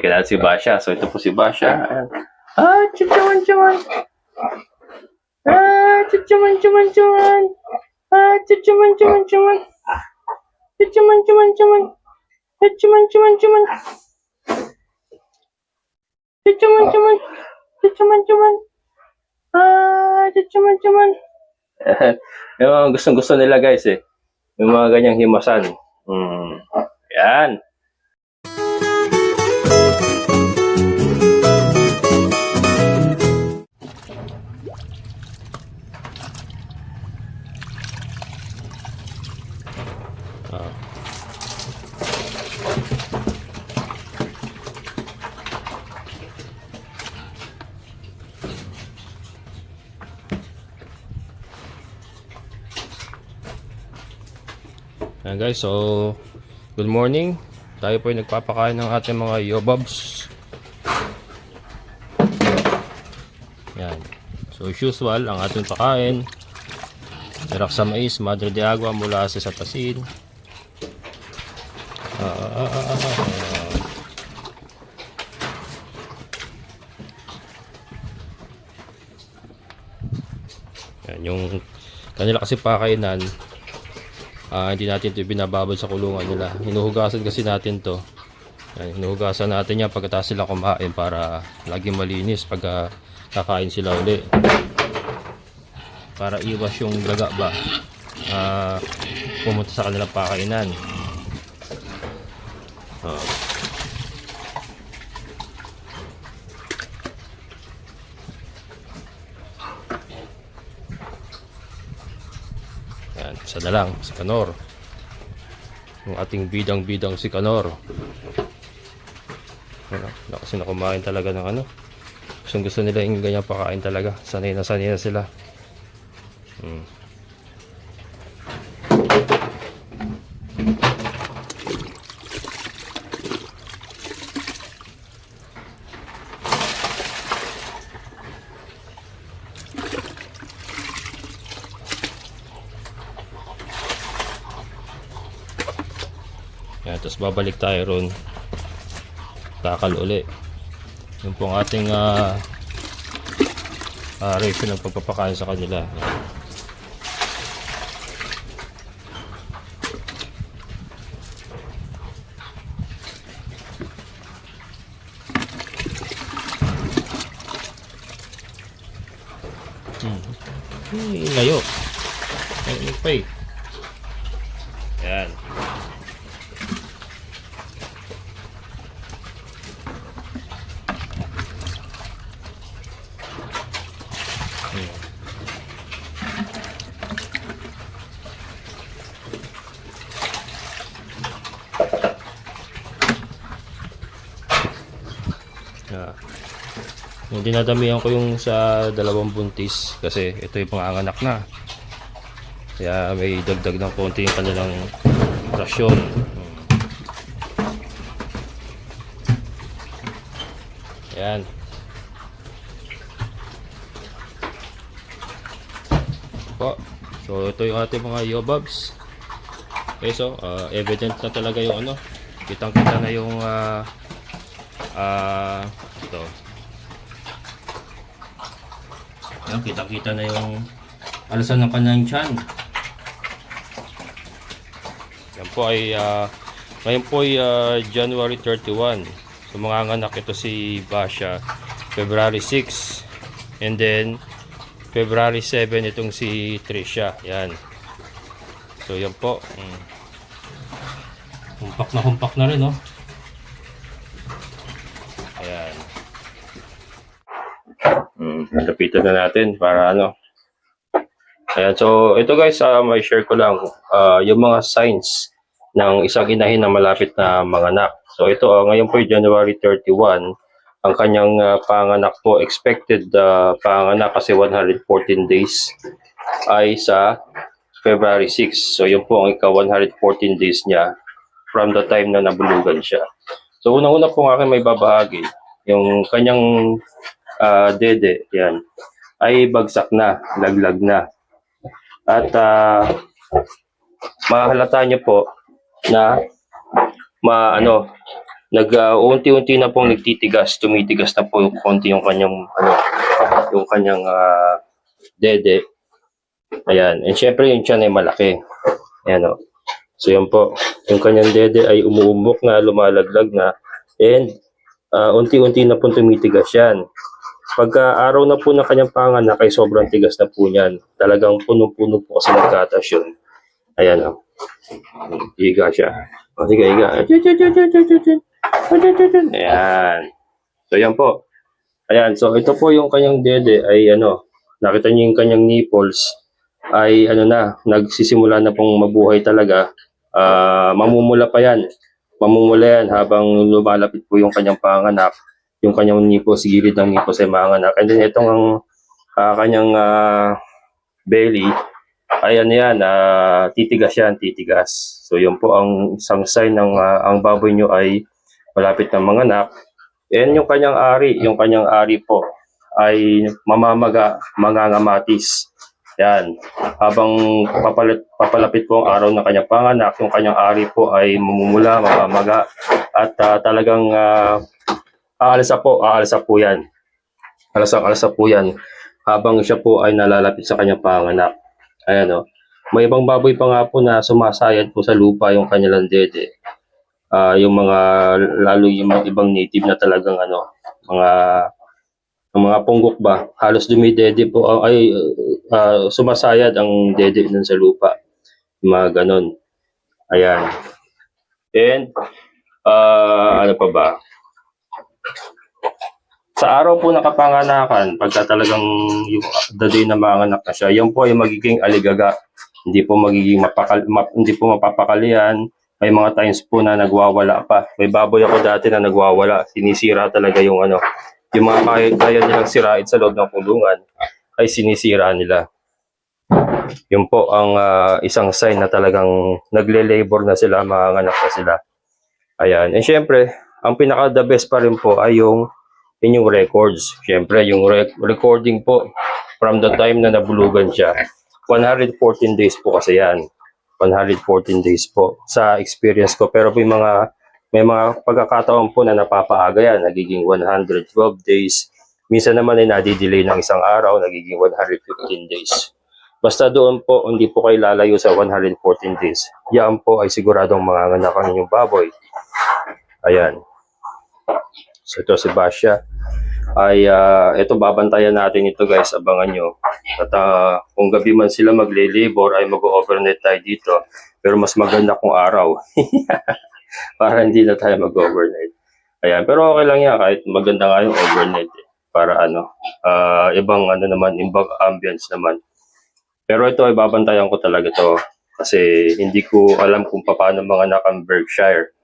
Kailangan si Basha. So, ito po si Basha. Ayan. Ah, chuchuan, chuan. Ah, chuchuan, chuan, chuan. Ah, chuchuan, chuan, chuan. Chuchuan, chuan, chuan. Chuchuan, chuan, chuan. Chuchuan, chuan. Chuchuan, chuan. Ah, chuchuan, chuan. Yung mga gustong-gusto nila guys eh. Yung mga ganyang himasan. Hmm. Yan. Ayan guys, so good morning. Tayo po ay nagpapakain ng ating mga yobabs. Yan. So as usual, ang ating pakain. Merak sa mais, madre de agua, mula sa satasin. Ah, ah, ah. Yan, yung kanila kasi pakainan, Ah, hindi natin ito binababad sa kulungan nila. Hinuhugasan kasi natin to. Yan, hinuhugasan natin yan pagkatapos sila kumain para laging malinis pag ah, kakain sila uli. Para iwas yung daga ba ah, pumunta sa kanilang pakainan. Oh. Yan, isa na lang, si Kanor. Yung ating bidang-bidang si Kanor. Ano, na kasi na kumain talaga ng ano. Gusto gusto nila yung ganyan pakain talaga. Sanay na sanay na sila. Hmm. Tapos babalik tayo ron. Takal uli. Yung pong ating uh, uh, ratio ng pagpapakain sa kanila. Yan. Hmm. Hmm, layo. Ay, pa eh. Yan. Yeah. Yung dinadamihan ko yung sa dalawang buntis kasi ito yung panganganak na. Kaya may dagdag ng konti yung kanilang rasyon. Yan. Po. So ito yung ating mga yobabs. Okay, so uh, evident na talaga yung ano. Kitang-kita na yung ah ah ito. Yan, kita-kita na yung alasan ng kanyang tiyan. Yan po ay ah, ngayon po ay ah, January 31. So mga anak ito si Basha February 6 and then February 7 itong si Trisha. Yan. So yan po. Mm. Humpak na humpak na rin, no? Ayan. Mm, nalapitan na natin para ano. Ayan, so ito guys, uh, may share ko lang ah, yung mga signs ng isang inahin na malapit na manganak. So ito, ah, ngayon po January 31, ang kanyang ah, panganak po, expected uh, panganak kasi 114 days ay sa February 6. So yun po ang ika-114 days niya from the time na nabulugan siya. So unang-una po akin may babahagi, yung kanyang ah, dede, yan, ay bagsak na, laglag na. At ah, mahalata niyo po na ma ano nag ah, unti-unti na pong nagtitigas, tumitigas na po konti yung kanyang ano, yung kanyang ah, dede. Ayan. And syempre yung tiyan ay malaki. Ayan o. So yan po. Yung kanyang dede ay umuumok na, lumalaglag na. And ah, unti-unti na po tumitigas yan. Pagka araw na po ng kanyang panganak ay sobrang tigas na po niyan. Talagang punong-puno po kasi nagkatas yun. Ayan o. Higa siya. O sige, higa. Ayan. So yan po. Ayan. So ito po yung kanyang dede ay ano. Nakita niyo yung kanyang nipples ay ano na, nagsisimula na pong mabuhay talaga. Ah, mamumula pa yan. Mamumula yan habang lumalapit po yung kanyang panganak. Yung kanyang nipples, gilid ng nipples ay manganak. And then itong ang ah, kanyang ah, belly, ay ano yan, ah, titigas yan, titigas. So yun po ang isang sign ng ah, ang baboy nyo ay malapit ng manganak. And yung kanyang ari, yung kanyang ari po ay mamamaga, mangangamatis. Yan. Habang papalit, papalapit po ang araw ng kanyang panganak, yung kanyang ari po ay mamumula, mamamaga, at ah, talagang ah, aalsa po, aalsa po yan. Alasang alsa po yan habang siya po ay nalalapit sa kanyang panganak. Ayan o. May ibang baboy pa nga po na sumasayad po sa lupa yung kanilang dede. Ah, yung mga, lalo yung mga ibang native na talagang ano, mga ang mga punggok ba, halos dumidede po, ah, ay ah, sumasayad ang dede nun sa lupa. Mga ganon. Ayan. And, ah, ano pa ba? Sa araw po ng kapanganakan, pagka talagang yung the day na manganak na siya, yan po ay magiging aligaga. Hindi po magiging mapakal, map, hindi po mapapakalian. May mga times po na nagwawala pa. May baboy ako dati na nagwawala. Sinisira talaga yung ano, yung mga kaya, kaya nilang sirain sa loob ng kulungan ay sinisira nila. Yun po ang ah, isang sign na talagang nagle-labor na sila, mga anak na sila. Ayan. And syempre, ang pinaka the best pa rin po ay yung inyong records. Syempre, yung rec- recording po from the time na nabulugan siya. 114 days po kasi yan. 114 days po sa experience ko. Pero may mga may mga pagkakataon po na napapaaga yan. Nagiging 112 days. Minsan naman ay nadidelay ng isang araw. Nagiging 115 days. Basta doon po, hindi po kayo lalayo sa 114 days. Yan po ay siguradong mga anak ang inyong baboy. Ayan. So ito si Basya ay ah, ito babantayan natin ito guys, abangan nyo. At ah, kung gabi man sila magle-labor ay mag-overnight tayo dito. Pero mas maganda kung araw. Para hindi na tayo mag-overnight. Ayan, pero okay lang yan kahit maganda nga yung overnight eh. Para ano, ah, ibang ano naman, ibang ambience naman. Pero ito ay babantayan ko talaga to kasi hindi ko alam kung paano mga nakang Berkshire.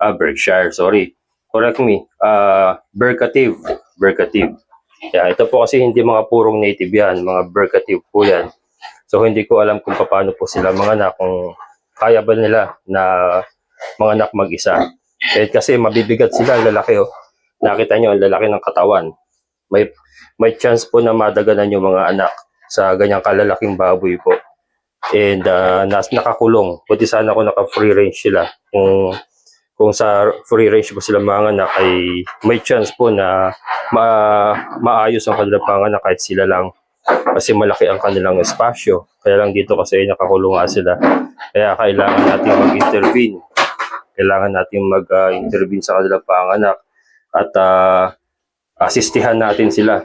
Ah, Berkshire, sorry correct me, uh, Berkative. Berkative. Yeah, ito po kasi hindi mga purong native yan, mga Berkative po yan. So hindi ko alam kung paano po sila mga anak, kung kaya ba nila na mga anak mag-isa. Eh, kasi mabibigat sila, ang lalaki oh. Nakita nyo, ang lalaki ng katawan. May, may chance po na madaganan yung mga anak sa ganyang kalalaking baboy po. And uh, nas, nakakulong. Buti sana ako naka-free range sila. Kung kung sa free range po sila mga anak ay may chance po na ma maayos ang kanilang panganak kahit sila lang kasi malaki ang kanilang espasyo. Kaya lang dito kasi nakakulong nga sila. Kaya kailangan natin mag-intervene. Kailangan natin mag-intervene sa kanilang panganak at ah, asistihan natin sila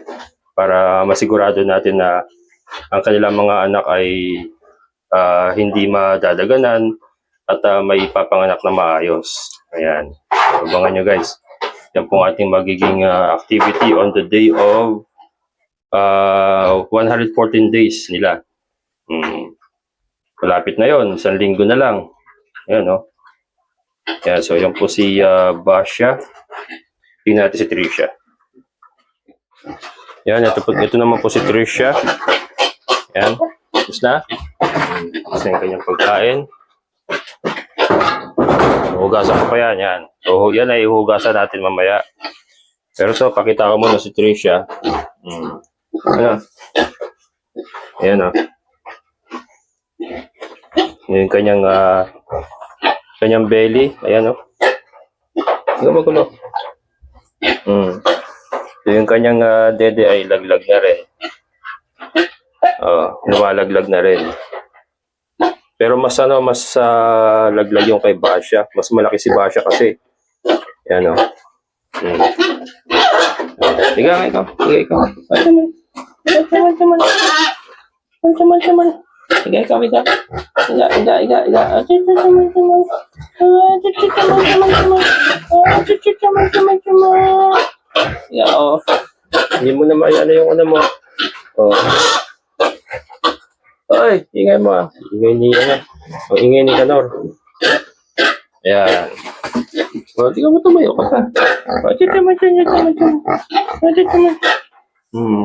para masigurado natin na ang kanilang mga anak ay ah, hindi madadaganan at ah, may papanganak na maayos. Ayan. Abangan nyo guys. Yan po ating magiging ah, activity on the day of ah, 114 days nila. Hmm. Malapit na yon, isang linggo na lang. Ayan, no? Ayan, so yan po si ah, Basha. Tingnan natin si Trisha. Yan, ito, po, ito naman po si Trisha. Yan. Tapos na. Kasi yung kanyang pagkain. Hugasan ko pa yan, yan. So, yan ay hugasan natin mamaya. Pero so, pakita ko muna si Trisha. Hmm. Ano? Ayan o. Yan yung kanyang, ah, kanyang belly. Ayan o. Huwag magulo. Hmm. Yung kanyang ah, dede ay laglag na rin. Oh, lumalaglag na rin. Pero mas ano, mas ah, laglag yung kay Basha. Mas malaki si Basha kasi. Yan o. Hmm. Higa nga ikaw. Higa ikaw. Taman, taman. Ay, taman, taman. Higa ikaw, higa. Higa, higa, higa, higa. Ay, taman, taman, taman. Ay, taman, taman, taman. Ay, taman, taman, taman. Higa, oh. Hindi mo na ano yung ano mo. Oh. Ay, ingay mo ah. Ingay ni ano. O, ingay ni Kanor. Ayan. O, di ka mo tumayo ka pa. O, dito mo, dito mo, dito mo. O, dito mo. Hmm.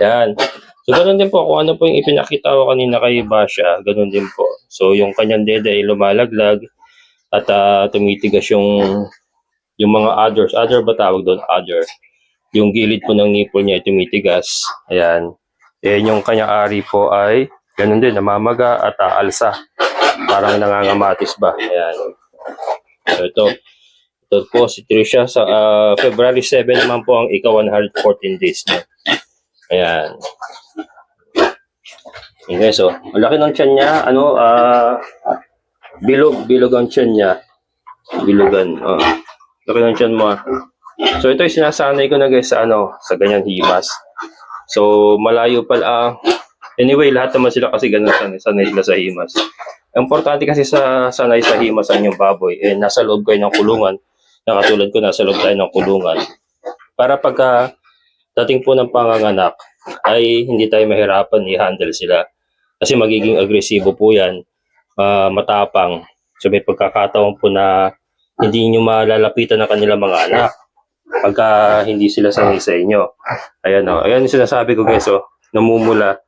Yan. So, ganun din po. Kung ano po yung ipinakita ko kanina kay Basha, ganun din po. So, yung kanyang dede ay lumalaglag at ah, tumitigas yung yung mga others. Other ba tawag doon? Other. Yung gilid po ng nipple niya ay tumitigas. Ayan. Then yung kanyang ari po ay ganun din, namamaga at ah, alsa. Parang nangangamatis ba. Ayan. So ito, ito po si Trisha sa ah, February 7 naman po ang ika 114 days niya. Ayan. Okay, so, ang laki ng tiyan niya, ano, ah, bilog, bilog ang tiyan niya. Bilugan, oh. Laki ng tiyan mo, ah. So, ito yung sinasanay ko na guys sa, ano, sa ganyan himas. So, malayo pala. ah, anyway, lahat naman sila kasi ganun sanay, sanay sila sa himas. Importante kasi sa sanay sa himas ang yung baboy, eh, nasa loob kayo ng kulungan. Na katulad ko, nasa loob tayo ng kulungan. Para pagka dating po ng panganganak, ay hindi tayo mahirapan i-handle sila. Kasi magiging agresibo po yan, ah, matapang. So may pagkakataon po na hindi nyo malalapitan ng kanilang mga anak pagka hindi sila sanay sa inyo. Ayan o. Ayan yung sinasabi ko guys o. Namumula.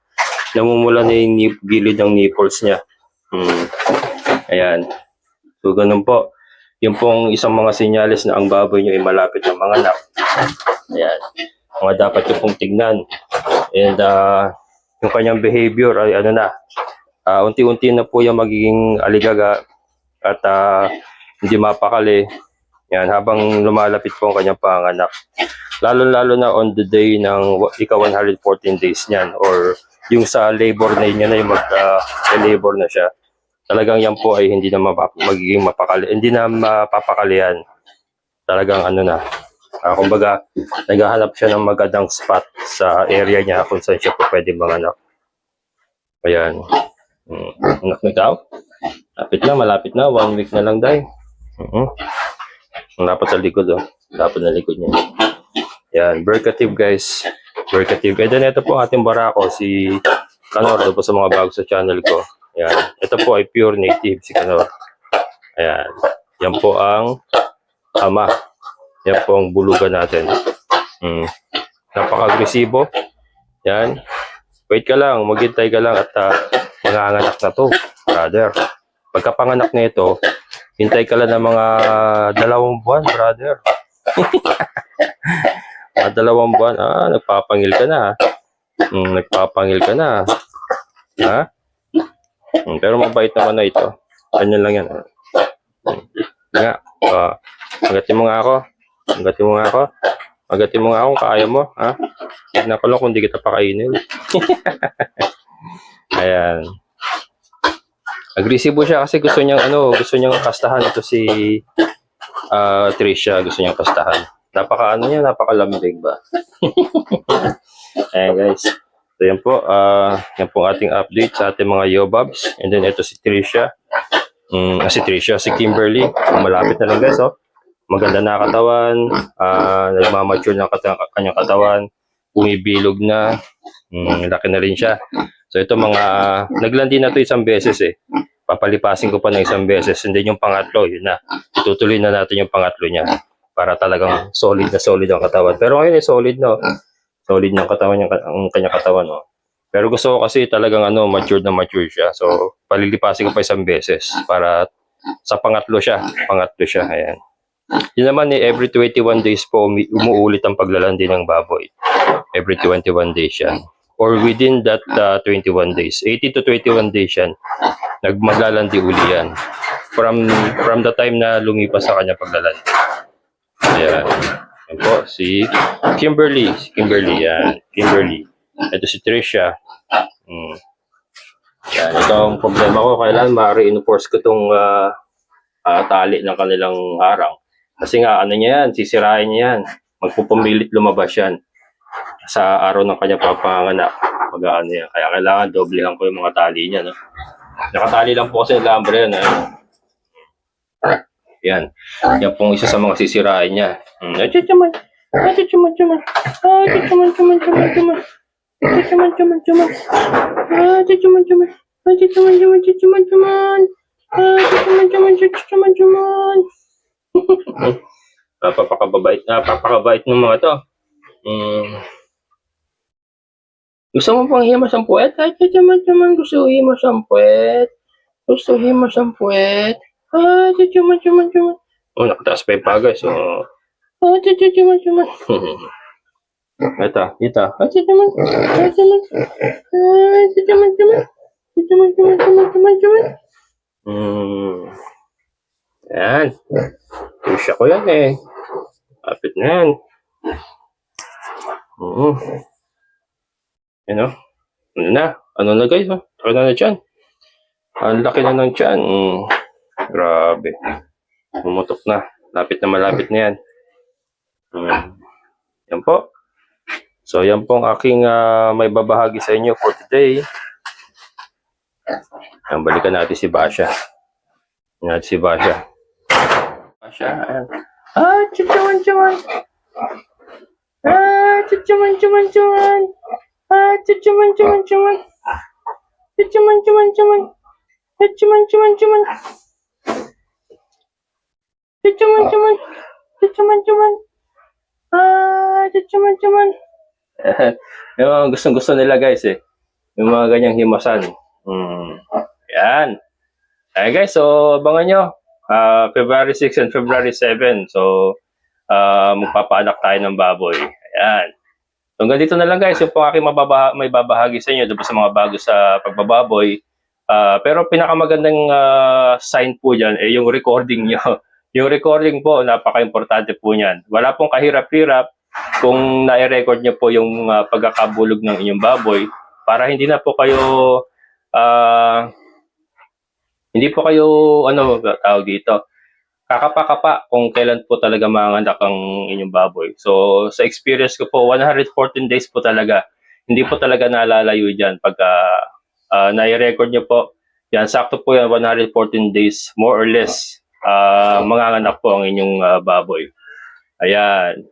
Namumula na yung nip, gilid ng nipples niya. Hmm. Ayan. So ganun po. Yung pong isang mga senyales na ang baboy nyo ay malapit ng mga anak. Ayan. Mga dapat nyo pong tignan. And ah, yung kanyang behavior ay ano na. ah, unti-unti na po yung magiging aligaga at ah, hindi mapakali. Yan, habang lumalapit po ang kanyang panganak. Lalo-lalo na on the day ng wa- ika 114 days niyan or yung sa labor na niya na yung mag-labor na siya. Talagang yan po ay hindi na mapap- magiging mapakali, hindi na mapapakalian. Talagang ano na. ah, kumbaga, naghahanap siya ng magandang spot sa area niya kung saan siya po pwede manganak. Ayan. Mm. Anak na ikaw? Lapit na, malapit na. One week na lang, day. Mhm. Dapat sa likod, oh. Dapat na likod niya. Yan, Berkative, guys. Berkative. And then, ito po ating barako, si Kanor, doon po sa mga bago sa channel ko. Yan. Ito po ay pure native, si Kanor. Ayan. Yan po ang ama. Yan po ang bulugan natin. Mm. Napaka-agresibo. Yan. Wait ka lang, maghintay ka lang at uh, manganganak na to, brother. Pagkapanganak na ito, hintay ka lang ng mga dalawang buwan, brother. mga dalawang buwan, ah, nagpapangil ka na. Mm, nagpapangil ka na. Ha? Mm, pero mabait naman na ito. Ganyan lang yan. Mm. Nga, ah, magatin mo nga ako. Magatin mo nga ako. Magatin mo nga ako kaya mo, ha? Tignan ko lang kung di kita pakainin. Ayan. Agresibo siya kasi gusto niyang ano, gusto niyang kastahan ito si ah Trisha, gusto niyang kastahan. Napaka ano niya, napakalambing ba. Ayan guys. So yan po, ah yan po ating update sa ating mga Yobabs. And then ito si Trisha. Mm, ah, si Trisha, si Kimberly. Malapit na lang guys, oh. Maganda na katawan, ah nagmamature na kata- kanyang katawan, bumibilog na, mm, laki na rin siya. So ito mga, naglandi na to isang beses eh. Papalipasin ko pa ng isang beses. And then yung pangatlo, yun na. Itutuloy na natin yung pangatlo niya. Para talagang solid na solid ang katawan. Pero ngayon eh, solid no. Solid ng katawan yung, ang kanya katawan no. Pero gusto ko kasi talagang ano, mature na mature siya. So, palilipasin ko pa isang beses para sa pangatlo siya. Pangatlo siya, ayan. Yun naman eh, every 21 days po umuulit ang paglalandi ng baboy. Every 21 days yan. Or within that uh, 21 days. 80 to 21 days yan. Nagmaglalandi uli yan. From, from the time na lumipas sa kanya paglalandi. Ayan. Yan po, si Kimberly. Si Kimberly, yan. Kimberly. Ito si Tricia. Mm. Yan, ito ang problema ko. Kailan ma-reinforce ko itong ah, ah, tali ng kanilang harang. Kasi nga, ano niya yan, sisirain niya yan. Magpupumilit lumabas yan sa araw ng kanyang papanganak. Pag ano yan. Kaya kailangan doblehan ko yung mga tali niya. No? Nakatali lang po kasi ng lambre yan. Ayun. Yan. Yan pong isa sa mga sisirain niya. Hmm. Ay, chuman. Ay, chuman, chuman. Ay, chuman, chuman, chuman, chuman. Ay, chuman, chuman, chuman. Ay, chuman, chuman. Ay, chuman, chuman, chuman, chuman. Ay, chuman, chuman, chuman, chuman. Napapakababait, napapakabait ng mga to. Hmm. Gusto mo pang himas ang puwet? Ay, chuman. Gusto himas ang puwet. Gusto himas ang puwet. Chuman, chuman. Oh, nakataas pa yung. So, ah, chuman, chuman. Ito, ito. Chuman. Chuman. Ah, chuman, chuman. Chuman, chuman, chuman, chuman, chuman. Hmm. Yan. Pusha ko yan eh. Kapit na yan. Oo. Yan o. Ano na? Ano na guys? Oh? Ano na dyan? Ang laki na ng tiyan. Mm. Grabe. Pumutok na. Lapit na malapit na yan. Mm. Yan po. So, yan po ang aking ah, may babahagi sa inyo for today. Yan, balikan natin si Basha. Yan si Basha. Basha, ayan. Ah, chuchuan, chuan. Ah, chuchuan, chuan, chuan. Ah, chuchuan, chuan, chuan. Chuchuan, chuan, chuan. Chuchuan, chuan, chuan. Chuchuan, chuan. Chuchuan, chuan. Ah, chuchuan, chuan. yung mga gustong-gusto nila guys eh. Yung mga ganyang himasan. Hmm. Yan. Ay guys, so abangan nyo. Ah, February 6 and February 7. So, ah magpapaanak tayo ng baboy. Ayan. So, hanggang dito na lang guys, yung pong aking mababa, may babahagi sa inyo doon sa mga bago sa pagbababoy. Ah, pero pinakamagandang ah, sign po dyan eh yung recording nyo. yung recording po, napaka-importante po niyan. Wala pong kahirap-hirap kung na-record nyo po yung ah, pagkakabulog ng inyong baboy para hindi na po kayo ah hindi po kayo ano tawag dito kakapa-kapa kung kailan po talaga manganak ang inyong baboy. So sa experience ko po 114 days po talaga. Hindi po talaga nalalayo diyan pagka ah, nai-record nyo po. Yan sakto po yan 114 days more or less ah manganganak po ang inyong ah, baboy. Ayan.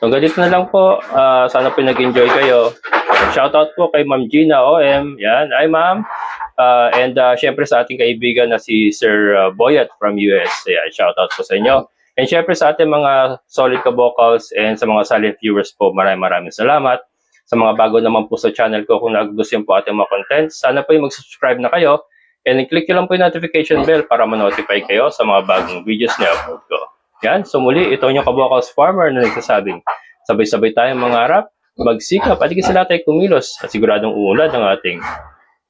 So hanggang dito na lang po. Ah, sana po nag-enjoy kayo. Shoutout po kay Ma'am Gina OM. Yan. Ay ma'am. Ah, and uh, syempre sa ating kaibigan na si Sir uh, Boyat from US. Ayan, shoutout po sa inyo. And syempre sa ating mga solid ka-vocals and sa mga silent viewers po, maraming maraming salamat. Sa mga bago naman po sa channel ko, kung nagustuhan po ating mga content, sana po yung mag-subscribe na kayo and click nyo lang po yung notification bell para ma-notify kayo sa mga bagong videos na upload ko. Yan, so muli, ito yung ka-vocals farmer na nagsasabing, sabay-sabay tayong mangarap, magsikap, at lahat ay kumilos at siguradong uunlad ang ating